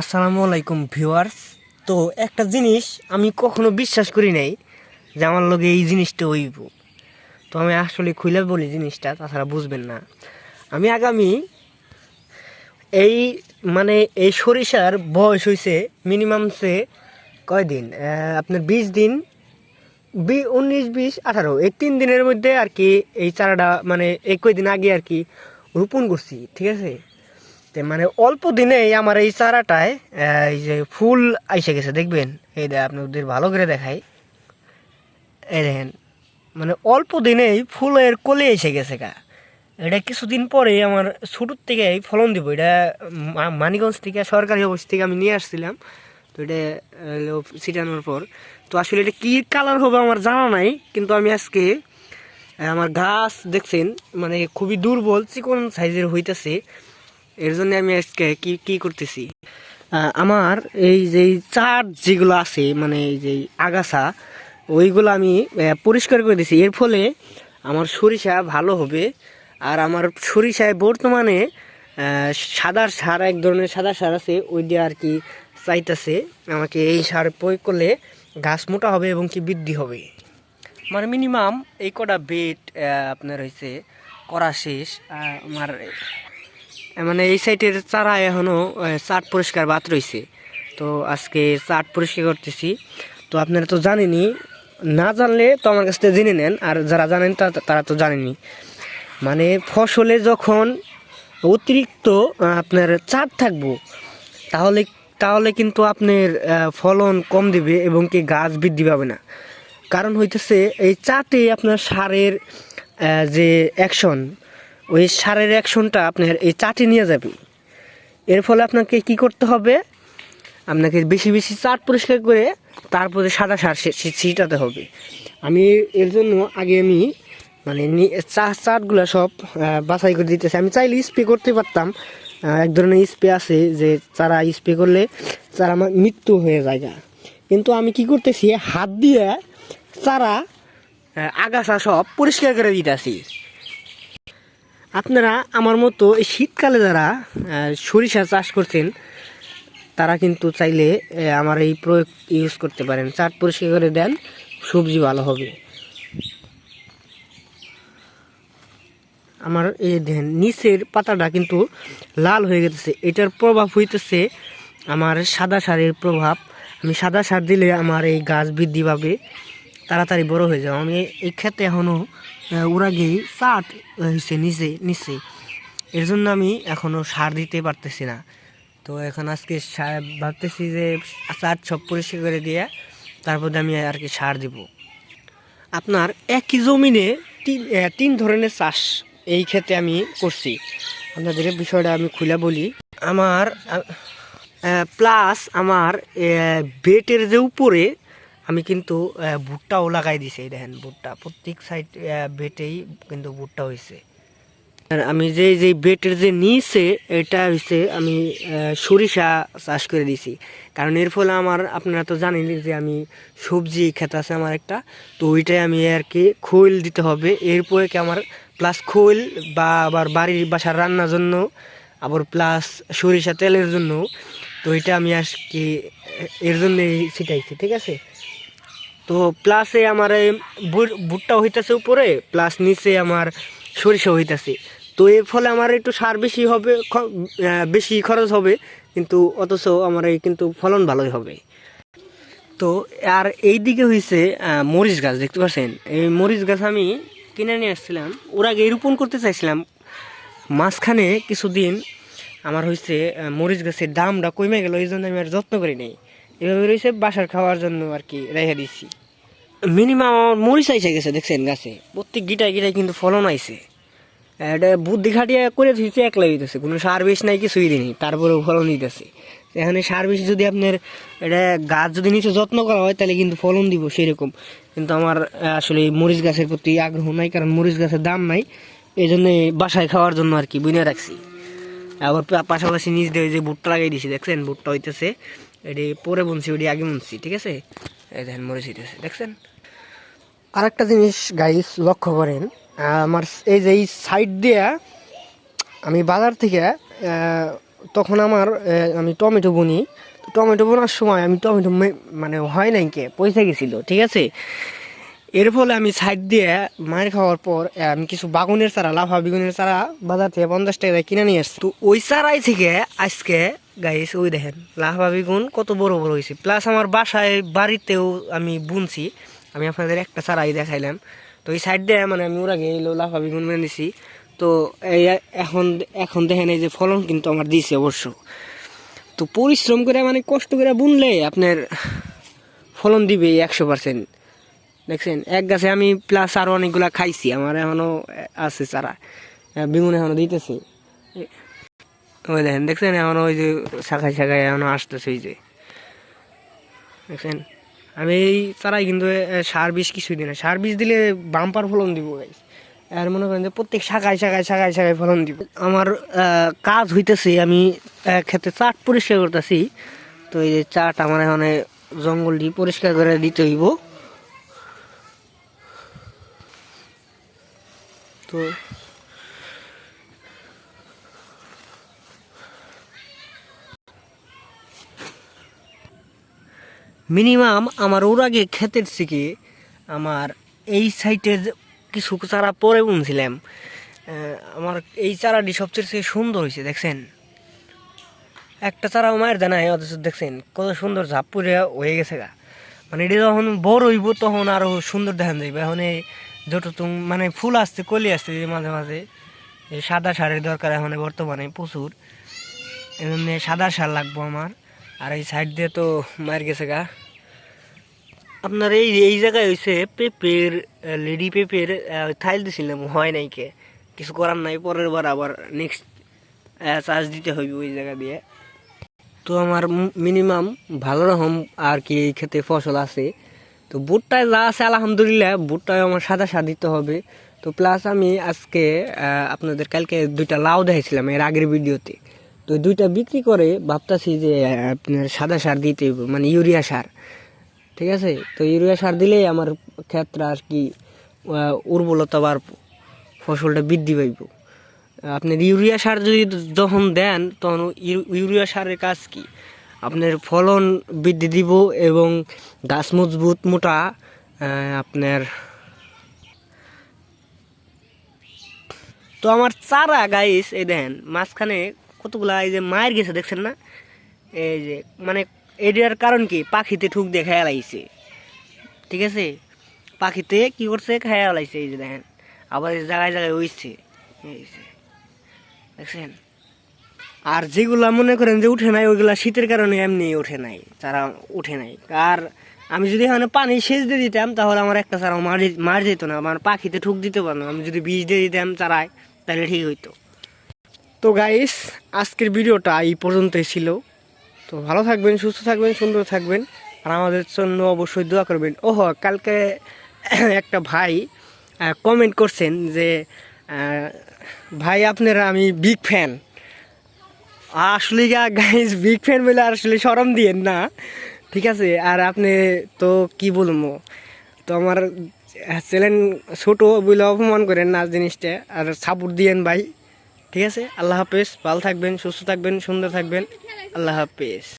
আসসালামু আলাইকুম ভিউয়ার্স। তো একটা জিনিস আমি কখনো বিশ্বাস করি নাই যে আমার লগে এই জিনিসটা হইব। তো আমি আসলে খুলে বলি জিনিসটা, তাছাড়া বুঝবেন না। আমি আগামী এই মানে এই সরিষার বয়স হয়েছে মিনিমাম সে কয়দিন আপনার বিশ দিন, বি উনিশ, বিশ, আঠারো। এই তিন দিনের মধ্যে আর কি এই চারাটা মানে একই দিন আগে আর কি রোপণ করছি, ঠিক আছে? মানে অল্প দিনেই আমার এই চারাটায় এই যে ফুল আইসে গেছে, দেখবেন? এই দেখ আপনাদের ভালো করে দেখাই। এই দেখেন মানে অল্প দিনেই ফুলের কলে এসে গেছে গা। এটা কিছুদিন পরে আমার ছোটোর থেকে ফলন দিব। এটা মানিগঞ্জ থেকে, সরকারি অফিস থেকে আমি নিয়ে আসছিলাম। তো এটা ছিটানোর পর। তো আসলে এটা কী কালার হবে আমার জানা নাই, কিন্তু আমি আজকে আমার গাছ দেখছেন মানে খুবই দুর্বল, চিকন সাইজের হইতেছে। এর জন্য আমি আজকে কি কি করতেছি? আমার এই যে চার যেগুলো আছে মানে এই যে আগাছা ওইগুলো আমি পরিষ্কার করে দিছি। এর ফলে আমার সরিষা ভালো হবে। আর আমার সরিষায় বর্তমানে আহ, সাদা সার এক ধরনের সাদা সার আছে ওই দিয়ে আর কি চাইতেছে। আমাকে এই সার প্রয়োগ করলে গাছ মোটা হবে এবং কি বৃদ্ধি হবে। আমার মিনিমাম এই কটা বেড আপনার হয়েছে করা শেষ। আমার মানে এই সাইটের চারা এখনও চাট পরিষ্কার বাদ রয়েছে তো আজকে চাট পরিষ্কার করতেছি। তো আপনারা তো জানেনই, না জানলে তো আমার কাছ থেকে জেনে নেন, আর যারা জানেন তারা তো জানেনই। মানে ফসলে যখন অতিরিক্ত আপনার চাপ থাকব, তাহলে তাহলে কিন্তু আপনার ফলন কম দিবে এবং কি গাছ বৃদ্ধি পাবে না। কারণ হইতেছে, এই চাটে আপনার সারের যে অ্যাকশন ওই সারের অ্যাকশনটা আপনার এই চাটে নিয়ে যাবে। এর ফলে আপনাকে কি করতে হবে? আপনাকে বেশি বেশি চাট পরিষ্কার করে তারপরে সাদা সার ছিটাতে হবে। আমি এর জন্য আগে আমি মানে চা চাটগুলো সব বাছাই করে দিতেছি। আমি চাইলে স্প্রে করতে পারতাম। এক ধরনের স্প্রে আছে যে চারা স্প্রে করলে চারা আমার মৃত্যু হয়ে যায়। কিন্তু আমি কি করতেছি? হাত দিয়ে চারা আগাছা সব পরিষ্কার করে দিতেছি। আপনারা আমার মতো এই শীতকালে যারা সরিষা চাষ করছেন, তারা কিন্তু চাইলে আমার এই প্রয়োগ ইউজ করতে পারেন। চাট পরিষ্কার করে দেন, সবজি ভালো হবে। আমার এই দেখেন, নিচের পাতাটা কিন্তু লাল হয়ে গেছে। এটার প্রভাব হইতেছে আমার সাদা সারের প্রভাব। আমি সাদা সার দিলে আমার এই গাছ বৃদ্ধি পাবে, তাড়াতাড়ি বড় হয়ে যাবে। আমি এই ক্ষেত্রে এখনও ওরা গিয়ে চাট হয়েছে নিচে নিচে। এর জন্য আমি এখনও সার দিতে পারতেছি না। তো এখন আজকে ভাবতেছি যে চাট সব পরিষ্কার করে দিয়ে তারপরে আমি আর কি সার দিব। আপনার একই জমিনে তিন তিন ধরনের চাষ এই ক্ষেত্রে আমি করছি। আপনাদের বিষয়টা আমি খুলে বলি। আমার প্লাস আমার বেটের যে উপরে আমি কিন্তু ভুট্টাও লাগাই দিছি দেখেন ভুট্টা। প্রত্যেক সাইড বেটেই কিন্তু ভুট্টা হয়েছে আর আমি যে যে বেটের যে নিচে, এটা হচ্ছে আমি সরিষা চাষ করে দিছি। কারণ এর ফলে আমার, আপনারা তো জানেনই যে আমি সবজি খেতে আছে আমার একটা, তো ওইটাই আমি আর কি খোল দিতে হবে। এরপরে কি আমার প্লাস খোল বা আবার বাড়ির বাসার রান্নার জন্য, আবার প্লাস সরিষা তেলের জন্য, তো এটা আমি আর কি এর জন্যই ছিটাইছি, ঠিক আছে? তো প্লাসে আমার ভুট্টা হইতেছে উপরে প্লাস নিচে আমার সরিষা হইতেছে। তো এর ফলে আমার একটু সার বেশি হবে বেশি খরচ হবে, কিন্তু অথচ আমার এই কিন্তু ফলন ভালোই হবে। তো আর এই দিকে হয়েছে মরিচ গাছ, দেখতে পাচ্ছেন? এই মরিচ গাছ আমি কিনে নিয়ে আসছিলাম। ওর আগে রোপণ করতে চাইছিলাম। মাঝখানে কিছুদিন আমার হয়েছে মরিচ গাছের দামটা কমে গেল এই জন্য আমি আর যত্ন করি নাই। এভাবে রয়েছে বাসার খাওয়ার জন্য আর কি রেখে দিচ্ছি মিনিমাম আমার মরিচ আইসে গেছে, দেখছেন গাছে। প্রত্যেক গিটায় গিটায় কিন্তু ফলন আইছে। এটা বুদ্ধি খাটিয়ে করে দিচ্ছে একলা হইতেছে। কোনো সার বেশ নাই, কিছুই দিনই তারপরেও ফলন দিতেছে। এখানে সার বেশি যদি আপনার, এটা গাছ যদি নিচে যত্ন করা হয়, তাহলে কিন্তু ফলন দিব সেরকম। কিন্তু আমার আসলে মরিচ গাছের প্রতি আগ্রহ নাই, কারণ মরিচ গাছের দাম নাই। এই জন্য বাসায় খাওয়ার জন্য আর কি বুনে রাখছি। আবার পাশাপাশি নিচ দিয়ে যে ভুট্টা লাগিয়ে দিছি, দেখছেন? ভুট্টা হইতেছে, এটি পরে বুনছি, ওটি আগে বুনছি, ঠিক আছে? এই দেখেন, মরিচ হইতেছে, দেখছেন? আরেকটা জিনিস গাইস লক্ষ্য করেন আমার এই যে এই সাইড দিয়ে আমি বাজার থেকে তখন আমার আমি টমেটো বুনি। টমেটো বোনার সময় আমি টমেটো মানে হয় নাই কে, পয়সা গেছিল, ঠিক আছে? এর ফলে আমি সাইড দিয়ে মায়ের খাওয়ার পর আমি কিছু বাগুনের চারা, লাফা বেগুনের চারা বাজার থেকে পঞ্চাশ টাকা কিনে নিয়ে আসছি। তো ওই চারাই থেকে আজকে গাইস ওই দেখেন, লাফা বেগুন কত বড় বড় হয়েছে। প্লাস আমার বাসায় বাড়িতেও আমি বুনছি। আমি আপনাদের একটা চারাই দেখাইলাম। তো এই সাইড দিয়ে মানে আমি ওরা গিয়ে লাফা বেগুন মেনে নিছি তো এই এখন এখন দেখেন এই যে ফলন কিন্তু আমার দিয়েছে অবশ্য। তো পরিশ্রম করে মানে কষ্ট করে বুনলে আপনার ফলন দিবে একশো পার্সেন্ট দেখছেন? এক গাছে আমি প্লাস আরও অনেকগুলা খাইছি, আমার এখনও আছে চারা। বেগুন এখনও দিতেছে। ওই দেখেন, দেখছেন? এখনও ওই যে শাখায় শাখায় এখনও আসতেছে ওই যে। দেখছেন? আমি এই চারাই কিন্তু সার বিষ কিছুই দিই না। সার বিষ দিলে বাম্পার ফলন দিব গাইস আর মনে করেন যে প্রত্যেক শাখায় শাখায় শাখায় শাখায় ফলন দিব। আমার কাজ হইতেছে আমি আহ, ক্ষেতে চাট পরিষ্কার করতেছি। তো এই যে চাট আমার এখানে জঙ্গলটি পরিষ্কার করে দিতে হইব। তো মিনিমাম আমার ওর আগে ক্ষেতের থেকে আমার এই সাইটে কিছু চারা পরে বুনছিলাম আমার এই চারাটি সবচেয়ে সুন্দর হয়েছে, দেখছেন? একটা চারা মায়ের দানায় অথচ দেখছেন, কত সুন্দর ঝাপ পরে হয়ে গেছে গা। মানে এটা যখন বড় হইব, তখন আরও সুন্দর দেখান যাইবে। এখন এই যতটুকু মানে ফুল আসছে, কলি এই মাঝে মাঝে সাদা সারের দরকার এখন বর্তমানে প্রচুর। এজন্য সাদা সার লাগবো আমার। আর এই সাইড দিয়ে তো মার গেছে গা। আপনার এই এই জায়গায় হয়েছে পেঁপের লেডি পেঁপের থাইল দিছিলাম, হয় নাই কে? কিছু করার নাই, পরের বার আবার নেক্সট চার্জ দিতে হইবে ওই জায়গা দিয়ে। তো আমার মিনিমাম ভালো রকম আর কি এই ক্ষেতে ফসল আছে। তো বুটটায় যা আছে, আলহামদুলিল্লাহ বুটটায় আমার সাদা সার দিতে হবে। তো প্লাস আমি আজকে আপনাদের কালকে দুইটা লাউ দেখেছিলাম এর আগের ভিডিওতে। তো দুইটা বিক্রি করে ভাবতাছি যে আপনার সাদা সার দিতে মানে ইউরিয়া সার। ঠিক আছে? তো ইউরিয়া সার দিলেই আমার ক্ষেত্রে আর কি উর্বরতা বার ফসলটা বৃদ্ধি পাইব। আপনার ইউরিয়া সার যদি যখন দেন, তখন ইউ- ইউরিয়া সারের কাজ কি? আপনার ফলন বৃদ্ধি দিব এবং গাছ মজবুত মোটা আপনার তো আমার চারা গাইস এই দেখেন, মাঝখানে কতগুলা এই যে মায়ের গেছে, দেখছেন না? এই যে মানে এটার কারণ কি? পাখিতে ঠুক দিয়ে খেয়াল আইছে ঠিক আছে? পাখিতে কি করছে? খেয়াল আইছে এই যে দেখেন। আবার জায়গায় জায়গায় উঠছে দেখছেন? আর যেগুলা মনে করেন যে উঠে নাই ওইগুলা শীতের কারণে এমনি উঠে নাই, তারা উঠে নাই। আর আমি যদি এখানে পানি সেচ দিয়ে দিতাম, তাহলে আমার একটা চারা মার মার যেত না। আমার পাখিতে ঠুক দিতে পারতো আমি যদি বীজ দিয়ে দিতাম চারায়, তাহলে ঠিক হইতো। তো গাইস আজকের ভিডিওটা এই পর্যন্তই ছিল। তো ভালো থাকবেন, সুস্থ থাকবেন, সুন্দর থাকবেন। আর আমাদের জন্য অবশ্যই দোয়া করবেন। ওহো, কালকে একটা ভাই কমেন্ট করছেন যে ভাই আপনারা, আমি বিগ ফ্যান আসলে গাইজ বিগ ফ্যান বলে আসলে সরম দিয়েন না। ঠিক আছে? আর আপনি তো কি বলব? তো আমার চ্যানেল ছোটো বলে অপমান করেন না জিনিসটা। আর সাপোর্ট দিয়েন ভাই। ঠিক আছে? আল্লাহ হাফেজ। ভালো থাকবেন সুস্থ থাকবেন সুন্দর থাকবেন। আল্লাহ হাফেজ।